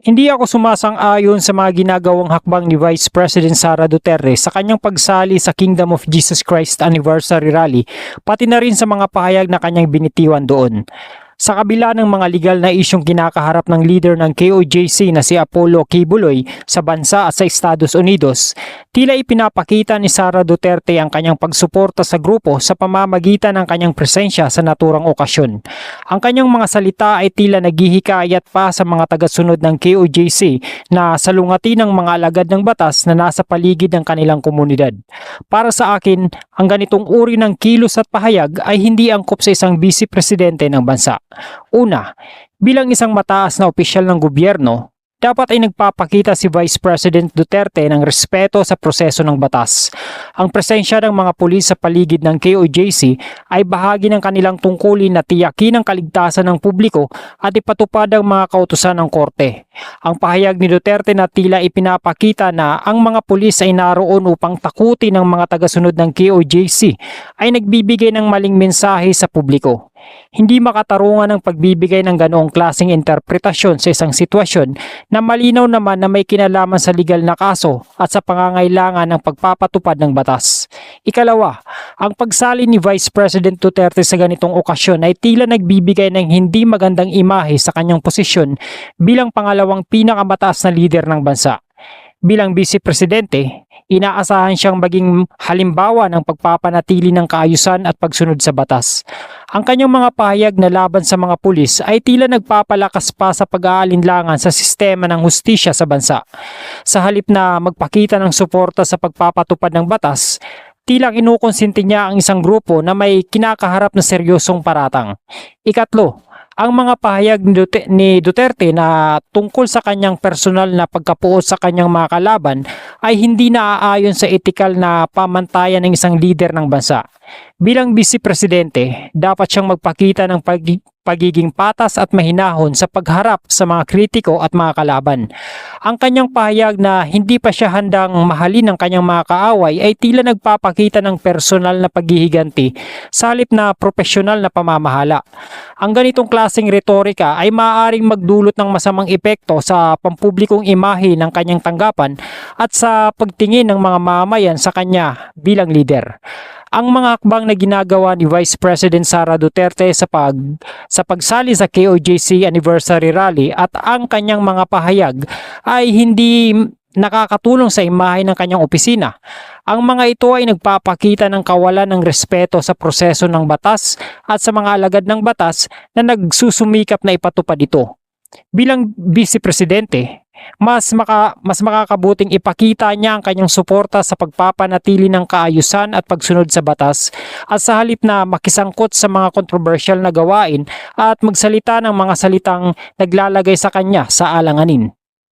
Hindi ako sumasang-ayon sa mga ginagawang hakbang ni Vice President Sara Duterte sa kanyang pagsali sa Kingdom of Jesus Christ Anniversary Rally, pati na rin sa mga pahayag na kanyang binitiwan doon. Sa kabila ng mga legal na isyong kinakaharap ng leader ng KOJC na si Apollo Kibuloy sa bansa at sa Estados Unidos, tila ipinapakita ni Sara Duterte ang kanyang pagsuporta sa grupo sa pamamagitan ng kanyang presensya sa naturang okasyon. Ang kanyang mga salita ay tila naghihikayat pa sa mga tagasunod ng KOJC na salungati ng mga alagad ng batas na nasa paligid ng kanilang komunidad. Para sa akin, ang ganitong uri ng kilos at pahayag ay hindi angkop sa isang vice presidente ng bansa. Una, bilang isang mataas na opisyal ng gobyerno, dapat ay nagpapakita si Vice President Duterte ng respeto sa proseso ng batas. Ang presensya ng mga pulis sa paligid ng KOJC ay bahagi ng kanilang tungkulin na tiyakin ang kaligtasan ng publiko at ipatupad ang mga kautusan ng korte. Ang pahayag ni Duterte na tila ipinapakita na ang mga pulis ay naroon upang takutin ang mga tagasunod ng KOJC ay nagbibigay ng maling mensahe sa publiko. Hindi makatarungan ang pagbibigay ng ganoong klaseng interpretasyon sa isang sitwasyon na malinaw naman na may kinalaman sa legal na kaso at sa pangangailangan ng pagpapatupad ng batas. Ikalawa, ang pagsali ni Vice President Duterte sa ganitong okasyon ay tila nagbibigay ng hindi magandang imahe sa kanyang posisyon bilang pangalawang pinakamataas na lider ng bansa. Bilang Vice Presidente, inaasahan siyang maging halimbawa ng pagpapanatili ng kaayusan at pagsunod sa batas. Ang kanyang mga pahayag na laban sa mga pulis ay tila nagpapalakas pa sa pag-aalinlangan sa sistema ng hustisya sa bansa. Sa halip na magpakita ng suporta sa pagpapatupad ng batas, tilang inukonsinti niya ang isang grupo na may kinakaharap na seryosong paratang. Ikatlo, ang mga pahayag ni Dute- ni Duterte na tungkol sa kanyang personal na pagkapuot sa kanyang mga kalaban ay hindi naaayon sa etikal na pamantayan ng isang leader ng bansa. Bilang vice presidente, dapat siyang magpakita ng pag- pagiging patas at mahinahon sa pagharap sa mga kritiko at mga kalaban. Ang kanyang pahayag na hindi pa siya handang mahalin ng kanyang mga kaaway ay tila nagpapakita ng personal na paghihiganti sa halip na profesional na pamamahala. Ang ganitong klaseng retorika ay maaaring magdulot ng masamang epekto sa pampublikong imahe ng kanyang tanggapan at sa pagtingin ng mga mamayan sa kanya bilang leader. Ang mga akbang na ginagawa ni Vice President Sara Duterte sa pag sa pagsali sa KOJC Anniversary Rally at ang kanyang mga pahayag ay hindi nakakatulong sa imahe ng kanyang opisina. Ang mga ito ay nagpapakita ng kawalan ng respeto sa proseso ng batas at sa mga alagad ng batas na nagsusumikap na ipatupad ito. Bilang Vice Presidente, mas maka, mas makakabuting ipakita niya ang kanyang suporta sa pagpapanatili ng kaayusan at pagsunod sa batas at sa halip na makisangkot sa mga kontrobersyal na gawain at magsalita ng mga salitang naglalagay sa kanya sa alanganin.